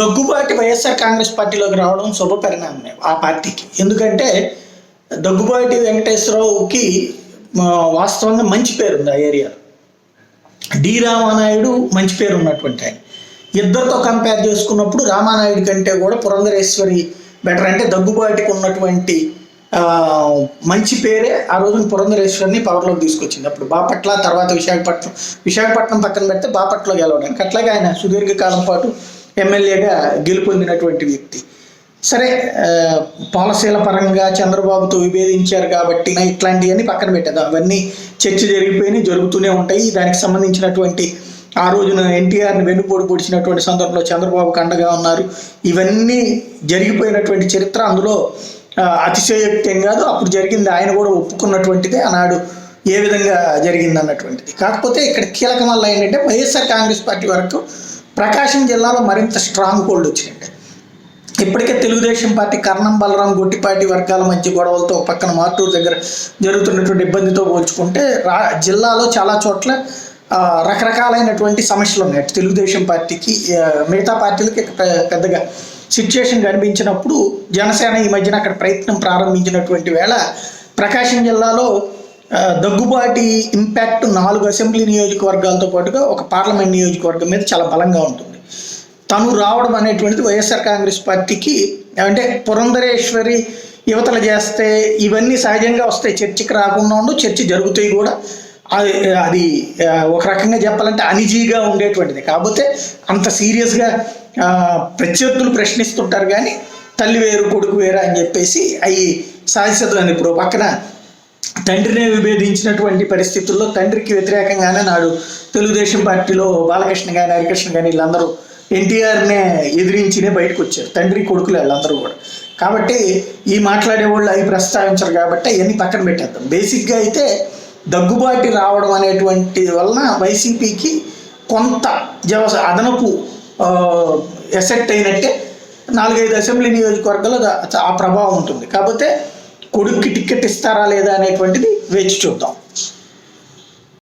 దగ్గుబాటి వైఎస్ఆర్ కాంగ్రెస్ పార్టీలోకి రావడం శుభ పరిణామమే ఆ పార్టీకి. ఎందుకంటే దగ్గుబాటి వెంకటేశ్వరరావుకి వాస్తవంగా మంచి పేరు ఉంది ఆ ఏరియాలో డి రామానాయుడు మంచి పేరు ఉన్నటువంటి ఆయన. ఇద్దరితో కంపేర్ చేసుకున్నప్పుడు రామానాయుడు కంటే కూడా పురంధరేశ్వరి బెటర్ అంటే దగ్గుబాటికి ఉన్నటువంటి మంచి పేరే ఆ రోజున పురంధరేశ్వరిని పవర్లోకి తీసుకొచ్చింది. అప్పుడు బాపట్ల తర్వాత విశాఖపట్నం. విశాఖపట్నం పక్కన పెడితే బాపట్ల గెలవడానికి. అట్లాగే ఆయన సుదీర్ఘకాలం పాటు ఎమ్మెల్యేగా గెలుపొందినటువంటి వ్యక్తి. సరే పాలసీల పరంగా చంద్రబాబుతో విభేదించారు కాబట్టి ఇట్లాంటివన్నీ పక్కన పెట్టేద్దాం. అవన్నీ చర్చ జరిగిపోయినాయి జరుగుతూనే ఉంటాయి. దానికి సంబంధించినటువంటి ఆ రోజున ఎన్టీఆర్ని వెన్నుపోటు పొడిచినటువంటి సందర్భంలో చంద్రబాబుకు అండగా ఉన్నారు. ఇవన్నీ జరిగిపోయినటువంటి చరిత్ర అందులో అతిశయోక్తి ఏం కాదు. అప్పుడు జరిగింది ఆయన కూడా ఒప్పుకున్నటువంటిదే. ఆనాడు ఏ విధంగా జరిగింది అన్నటువంటిది కాకపోతే ఇక్కడ కీలకం వల్ల ఏంటంటే వైఎస్ఆర్ కాంగ్రెస్ పార్టీ వరకు ప్రకాశం జిల్లాలో మరింత స్ట్రాంగ్ హోల్డ్ వచ్చిందండి ఇప్పటికే తెలుగుదేశం పార్టీ కర్ణం బలరాం గొట్టిపాటి వర్గాల మధ్య గొడవలతో పక్కన మార్టూరు దగ్గర జరుగుతున్నటువంటి ఇబ్బందితో పోల్చుకుంటే రా జిల్లాలో చాలా చోట్ల రకరకాలైనటువంటి సమస్యలు ఉన్నాయి. తెలుగుదేశం పార్టీకి మిగతా పార్టీలకి పెద్దగా సిచ్యుయేషన్ కనిపించినప్పుడు జనసేన ఈ మధ్యన అక్కడ ప్రయత్నం ప్రారంభించినటువంటి వేళ ప్రకాశం జిల్లాలో దగ్గుబాటి ఇంపాక్ట్ నాలుగు అసెంబ్లీ నియోజకవర్గాలతో పాటుగా ఒక పార్లమెంట్ నియోజకవర్గం మీద చాలా బలంగా ఉంటుంది. తను రావడం అనేటువంటిది వైఎస్ఆర్ కాంగ్రెస్ పార్టీకి అంటే పురంధరేశ్వరి యువతలు చేస్తే ఇవన్నీ సహజంగా వస్తాయి చర్చికి రాకుండా ఉండు చర్చ జరుగుతాయి కూడా. అది ఒక రకంగా చెప్పాలంటే అనిజీగా ఉండేటువంటిది. కాకపోతే అంత సీరియస్గా ప్రత్యర్థులు ప్రశ్నిస్తుంటారు కానీ తల్లి వేరు కొడుకు వేరు అని చెప్పేసి అవి సాధిస్తుంది ఇప్పుడు పక్కన తండ్రినే విభేదించినటువంటి పరిస్థితుల్లో తండ్రికి వ్యతిరేకంగానే నాడు తెలుగుదేశం పార్టీలో బాలకృష్ణ కానీ హరికృష్ణ కానీ వీళ్ళందరూ ఎన్టీఆర్నే ఎదిరించినే బయటకు వచ్చారు తండ్రి కొడుకులు వాళ్ళందరూ కూడా. కాబట్టి ఈ మాట్లాడే వాళ్ళు అవి ప్రస్తావించరు కాబట్టి అవన్నీ పక్కన పెట్టేద్దాం. బేసిక్గా అయితే దగ్గుబాటి రావడం అనేటువంటి వలన వైసీపీకి కొంత జవస అదనపు ఎసెక్ట్ అయినట్టే నాలుగైదు అసెంబ్లీ నియోజకవర్గాల్లో ఆ ప్రభావం ఉంటుంది. కాకపోతే కొడుక్కి టికెట్ ఇస్తారా లేదా అనేటువంటిది వేచి చూద్దాం.